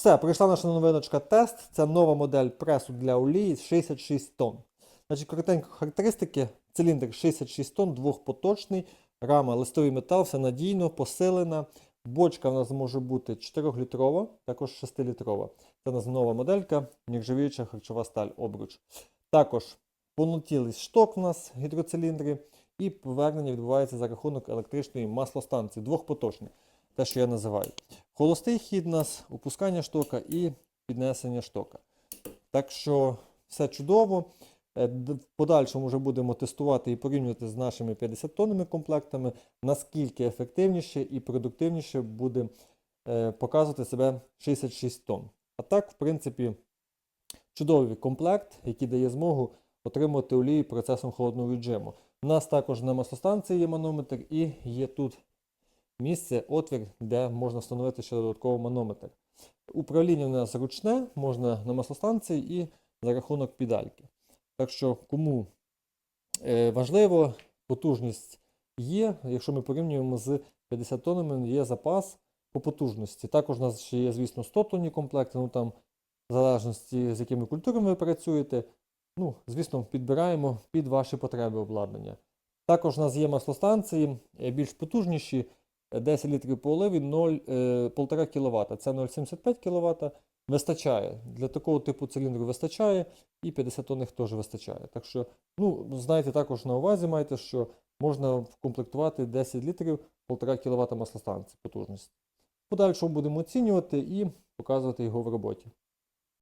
Все, прийшла наша новиночка тест. Це нова модель пресу для олії 66 тонн. Значить, коротенько характеристики. Циліндр 66 тонн, двохпоточний, рама, листовий метал, все надійно, посилена. Бочка в нас може бути 4-літрова, також 6-літрова. Це у нас нова моделька, нержавіюча харчова сталь обруч. Також понутілий шток у нас гідроциліндри, і повернення відбувається за рахунок електричної маслостанції, двохпоточний, те, що я називаю. Холостий хід у нас, опускання штока і піднесення штока. Так що все чудово. Е, В подальшому вже будемо тестувати і порівнювати з нашими 50 тонними комплектами, наскільки ефективніше і продуктивніше буде е, показувати себе 66 тонн. А так, в принципі, чудовий комплект, який дає змогу отримувати олії процесом холодного віджиму. У нас також на маслостанції є манометр і є тут місце, отвір, де можна встановити ще додатковий манометр. Управління у нас ручне, можна на маслостанції і за рахунок педальки. Так що, кому е, важливо, потужність є. Якщо ми порівнюємо з 50 тоннами, є запас по потужності. Також у нас ще є, звісно, 100 тонні комплекти, ну там в залежності з якими культурами ви працюєте. Ну, звісно, підбираємо під ваші потреби обладнання. Також у нас є маслостанції е, більш потужніші, 10 літрів по оливі 0, е, 1,5 кВт. Це 0,75 кВт. Вистачає. Для такого типу циліндру вистачає, і 50 тонних теж вистачає. Так що, ну, знаєте, також на увазі маєте, що можна вкомплектувати 10 літрів 1,5 кВт маслостанції потужності. Подальшому будемо оцінювати і показувати його в роботі.